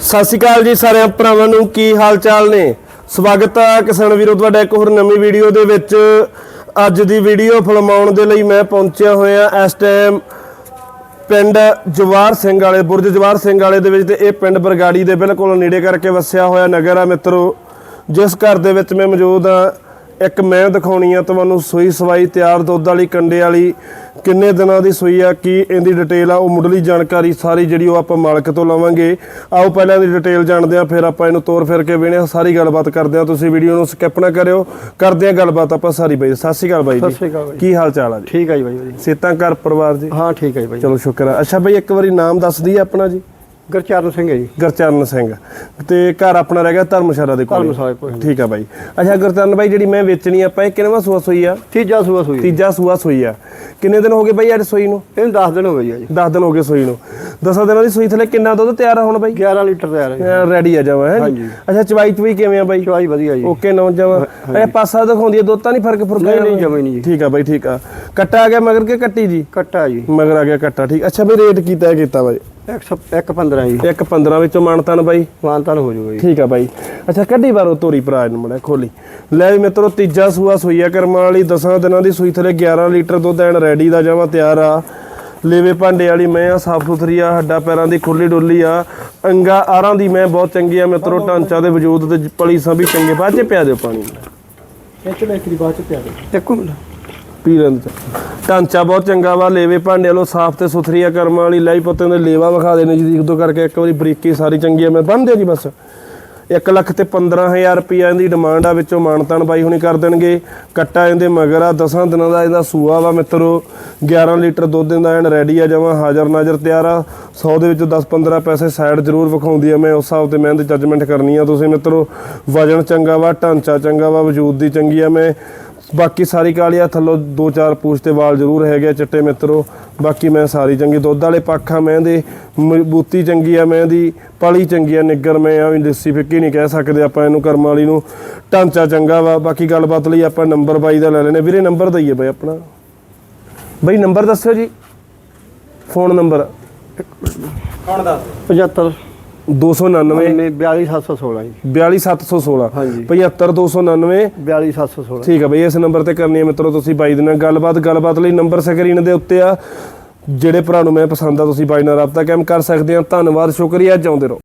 ਸਤਿ ਸ਼੍ਰੀ ਅਕਾਲ ਜੀ ਸਾਰਿਆਂ ਭਰਾਵਾਂ ਨੂੰ, ਕੀ ਹਾਲ ਚਾਲ ਨੇ? ਸਵਾਗਤ ਹੈ ਕਿਸਾਨ ਵੀਰੋ, ਤੁਹਾਡਾ ਇੱਕ ਹੋਰ ਨਵੀਂ ਵੀਡੀਓ ਦੇ ਵਿੱਚ। ਅੱਜ ਦੀ ਵੀਡੀਓ ਫਿਲਮਾਉਣ ਦੇ ਲਈ ਮੈਂ ਪਹੁੰਚਿਆ ਹੋਇਆ ਇਸ ਟਾਈਮ ਪਿੰਡ ਜਵਾਰ ਸਿੰਘ ਵਾਲੇ, ਬੁਰਜ ਜਵਾਰ ਸਿੰਘ ਵਾਲੇ ਦੇ ਵਿੱਚ ਤੇ ਇਹ ਪਿੰਡ ਬਰਗਾੜੀ ਦੇ ਬਿਲਕੁਲ ਨੇੜੇ ਕਰਕੇ ਵਸਿਆ ਹੋਇਆ ਨਗਰ ਆ ਮਿੱਤਰੋ। ਜਿਸ ਘਰ ਦੇ ਵਿੱਚ ਮੈਂ ਮੌਜੂਦ ਆ ਇੱਕ ਮੈਂ ਦਿਖਾਉਣੀ ਆ ਤੁਹਾਨੂੰ ਸੂਈ ਸਵਾਈ ਤਿਆਰ ਦੁੱਧ ਵਾਲੀ, ਕੰਡੇ ਵਾਲੀ ਕਿੰਨੇ ਦਿਨਾਂ ਦੀ ਸੂਈ ਆ ਕੀ ਇਹਦੀ ਡਿਟੇਲ ਆ ਉਹ ਮੁੱਢਲੀ ਜਾਣਕਾਰੀ ਸਾਰੀ ਜਿਹੜੀ ਉਹ ਆਪਾਂ ਮਾਲਕ ਤੋਂ ਲਵਾਂਗੇ। ਆਓ ਪਹਿਲਾਂ ਇਹਦੀ ਡਿਟੇਲ ਜਾਣਦੇ ਆ ਫਿਰ ਆਪਾਂ ਇਹਨੂੰ ਤੋਰ ਫਿਰ ਕੇ ਵੇਣੇ ਸਾਰੀ ਗੱਲਬਾਤ ਕਰਦੇ ਆ ਤੁਸੀਂ ਵੀਡੀਓ ਨੂੰ ਸਕਿਪ ਨਾ ਕਰਿਓ। ਕਰਦੇ ਆ ਗੱਲਬਾਤ ਆਪਾਂ ਸਾਰੀ ਬਾਈ ਸਤਿ ਸ਼੍ਰੀ ਅਕਾਲ ਬਾਈ ਸਤਿ ਜੀ ਸ਼੍ਰੀ ਅਕਾਲ ਬਾਈ ਕੀ ਹਾਲ ਚਾਲ ਆ ਜੀ? ਠੀਕ ਹੈ ਜੀ ਬਾਈ ਜੀ। ਸੇਤਾਂ ਘਰ ਪਰਿਵਾਰ ਜੀ। ਹਾਂ ਠੀਕ ਹੈ ਜੀ ਬਾਈ ਚਲੋ ਸ਼ੁਕਰ ਹੈ ਅੱਛਾ ਬਈ ਇੱਕ ਵਾਰੀ ਨਾਮ ਦੱਸ ਦਈਏ ਆਪਣਾ ਜੀ। ਗੁਰਚਰਨ ਸਿੰਘ ਹੈ ਜੀ। ਗੁਰਚਰਨ ਸਿੰਘ। ਤੇ ਘਰ ਆਪਣਾ ਰਹਿ ਗਿਆ ਧਰਮਸ਼ਾਲਾ ਦੇ ਕੋਲ। ਧਰਮਸ਼ਾਲਾ ਕੋਲ। ਠੀਕ ਆ ਬਾਈ। ਅੱਛਾ ਗੁਰਚਰਨ ਬਾਈ ਜਿਹੜੀ ਮੈਂ ਵੇਚਣੀ ਆਪਾਂ ਇਹ ਕਿੰਨਵਾਂ ਸੂਆ ਸੋਈ ਆ? ਤੀਜਾ ਸੂਆ ਸੂਈ ਤੀਜਾ ਸੂਆ ਸੋਈ ਆ। ਕਿੰਨੇ ਦਿਨ ਹੋ ਗਏ ਬਾਈ ਅੱਜ ਸੋਈ ਨੂੰ? ਇਹਨੂੰ 10 ਦਿਨ ਹੋ ਗਏ ਜੀ 10 ਦਿਨ ਹੋ ਗਏ ਸੋਈ ਨੂੰ। 10 ਦਿਨਾਂ ਦੀ ਸੂਈ ਥਲੇ ਕਿੰਨਾ ਦੁੱਧ ਤਿਆਰ ਆ ਹੁਣ ਬਾਈ? 11 ਲੀਟਰ ਤਿਆਰ ਹੈ ਰੈਡੀ ਆ ਜਾਵਾ ਹੈ। ਅੱਛਾ ਚਵਾਈ ਚਵਾਈ ਕਿਵੇਂ ਆ ਬਾਈ? ਚਵਾਈ ਵਧੀਆ ਜੀ। ਓਕੇ ਨੌ ਜਾਵਾ। ਇਹ ਪਾਸਾ ਦਿਖਾਉਂਦੀ ਆ ਦੁੱਧ ਤਾਂ ਨਹੀਂ ਫ਼ਰਕ ਫੁਰਕ ਨਹੀਂ ਨਹੀਂ ਜਮੇ ਨਹੀਂ ਜੀ। ਠੀਕ ਆ ਬਾਈ ਠੀਕ ਆ। ਕੱਟਾ ਆ ਗਿਆ ਮਗਰ ਕੇ ਕੱਟੀ ਜੀ? ਕੱਟਾ ਜੀ। ਮਗਰ ਆ ਗਿਆ ਕੱਟਾ ਠੀਕ। ਅੱਛਾ ਬਈ ਰੇਟ ਕੀ ਤੈਅ ਕੀਤਾ ਬਾਈ? 115 ਜੀ। ਇੱਕ 15 ਵਿੱਚੋਂ ਮਾਨਤਾਨ ਬਾਈ? ਮਾਨਤਾਨ ਹੋ ਜਾਊਗਾ ਜੀ। ਠੀਕ ਆ ਬਾਈ। ਅੱਛਾ ਕੱਢੀ ਬਾਰੋ ਤੋਰੀ ਭਰਾ ਇਹਨੂੰ ਮੜਾ ਖੋਲੀ। ਲੈ ਵੀ ਮਿੱਤਰੋ ਤੀਜਾ ਸੂਆ ਸੂਈ ਆ ਕਰਮਾਂ ਵਾਲੀ 10 ਦਿਨਾਂ ਦੀ ਸੂਈ ਥਲੇ 11 ਲੀਟਰ ਦੁੱਧ ਐਨ ਰੈਡੀ ਦਾ ਜਾਵਾ ਤਿਆਰ ਆ। ਲੇਵੇ ਭਾਂਡੇ ਵਾਲੀ ਮੈਂ ਆ ਸਾਫ਼ ਸੁਥਰੀ ਆ ਹੱਡਾ ਪੈਰਾਂ ਦੀ ਖੁੱਲੀ ਡੁੱਲੀ ਆ। ਅੰਗਾ ਆਰਾਂ ਦੀ ਮੈਂ ਬਹੁਤ ਚੰਗੀ ਆ ਮਿੱਤਰੋ ਢਾਂਚਾ ਦੇ ਵਜੂਦ ਤੇ ਪਲੀਸਾਂ ਵੀ ਚੰਗੇ ਬਾਅਦ ਚ ਪਿਆ ਦਿਓ ਪਾਣੀ। ਇੱਕ ਮਿੰਟ ਦੀ ਬਾਅਦ ਚ ਪਿਆ ਦੇ ਇੱਕ ਮਿੰਟ ਪੀਰਨ ਢਾਂਚਾ ਬਹੁਤ ਚੰਗਾ ਵਾ, ਲੇਵੇ ਭਾਂਡੇ ਵਾਲੋ ਸਾਫ਼ ਤੇ ਸੁਥਰੀ ਆ ਕਰਮਾਂ ਵਾਲੀ ਲਾਈ ਪੁੱਤੇ ਦੇ ਲੇਵਾ ਵਿਖਾ ਦੇਣੇ ਜੀ, ਇੱਕ ਦੋ ਕਰਕੇ ਇੱਕ ਵਾਰੀ ਬਰੀਕੀ ਸਾਰੀ ਚੰਗੀ ਆ, ਮੈਂ ਬੰਦੇ ਜੀ ਬਸ। 1 ਲੱਖ ਤੇ 15000 ਰੁਪਈਆ ਇਹਦੀ ਡਿਮਾਂਡ ਆ, ਵਿੱਚੋਂ ਮਾਨਤਾਨ ਬਾਈ ਹੁਣੀ ਕਰ ਦੇਣਗੇ। ਕੱਟਾ ਇਹਦੇ ਮਗਰ ਆ 10 ਦਿਨਾਂ ਦਾ ਇਹਦਾ ਸੂਆ ਵਾ ਮਿੱਤਰੋ। 11 ਲੀਟਰ ਦੁੱਧ ਦਿੰਦਾ ਐਨ ਰੈਡੀ ਆ ਜਮਾ, ਹਾਜ਼ਰ ਨਾਜ਼ਰ ਤਿਆਰ ਆ। 100 ਦੇ ਵਿੱਚੋਂ 10-15 ਪੈਸੇ ਸਾਈਡ ਜ਼ਰੂਰ ਵਿਖਾਉਂਦੀ ਆ ਮੈਂ, ਉਸ ਹਿਸਾਬ ਤੇ ਮੈਂ ਇਹਦੇ ਜੱਜਮੈਂਟ ਕਰਨੀ ਆ ਤੁਸੀਂ ਮਿੱਤਰੋ। ਵਜਨ ਚੰਗਾ ਵਾ, ਢਾਂਚਾ ਚੰਗਾ ਵਾ, ਵਜੂਦ ਦੀ ਚੰਗੀ ਆ ਮੈਂ। ਬਾਕੀ ਸਾਰੀ ਕਾਲੀ ਆ ਥੱਲੋਂ ਦੋ ਚਾਰ ਪੂਛ ਤੇ ਵਾਲ ਜ਼ਰੂਰ ਹੈਗੇ ਆ ਚਿੱਟੇ ਮਿੱਤਰੋ। ਬਾਕੀ ਮੈਂ ਸਾਰੀ ਚੰਗੀ ਦੁੱਧ ਵਾਲੇ ਪੱਖਾਂ ਮੈਂ ਦੇ ਮਜ਼ਬੂਤੀ ਚੰਗੀ ਆ ਮੈਂ ਦੀ ਪਲੀ ਚੰਗੀ ਆ ਨਿੱਗਰ ਮੈਂ ਆ ਵੀ ਲੱਸੀ ਫਿੱਕੀ ਨਹੀਂ ਕਹਿ ਸਕਦੇ ਆਪਾਂ ਇਹਨੂੰ ਕਰਮ ਵਾਲੀ ਨੂੰ। ਢਾਂਚਾ ਚੰਗਾ ਵਾ ਬਾਕੀ ਗੱਲਬਾਤ ਲਈ ਆਪਾਂ ਨੰਬਰ ਬਾਈ ਦਾ ਲੈ ਲੈਨੇ ਵੀਰੇ ਨੰਬਰ ਦਈਏ ਬਾਈ ਆਪਣਾ। ਬਾਈ ਨੰਬਰ ਦੱਸਿਓ ਜੀ। Phone number. 75 299 42716 ਜੀ। 42716 ਹਾਂਜੀ। 75299 42716 ਠੀਕ ਆ ਬਈ ਇਸ ਨੰਬਰ ਤੇ ਕਰਨੀ ਹੈ ਮਿੱਤਰੋ ਤੁਸੀਂ ਬਾਈ ਦੇ ਨਾਲ ਗੱਲਬਾਤ। ਗੱਲਬਾਤ ਲਈ ਨੰਬਰ ਸਕਰੀਨ ਦੇ ਉੱਤੇ ਆ। ਜਿਹੜੇ ਭਰਾ ਨੂੰ ਮੈਂ ਪਸੰਦ ਆ ਤੁਸੀਂ ਬਾਈ ਨਾਲ ਰਾਬਤਾ ਕਾਇਮ ਕਰ ਸਕਦੇ ਆ। ਧੰਨਵਾਦ ਸ਼ੁਕਰੀਆ ਚਾਹੁੰਦੇ ਰਹੋ।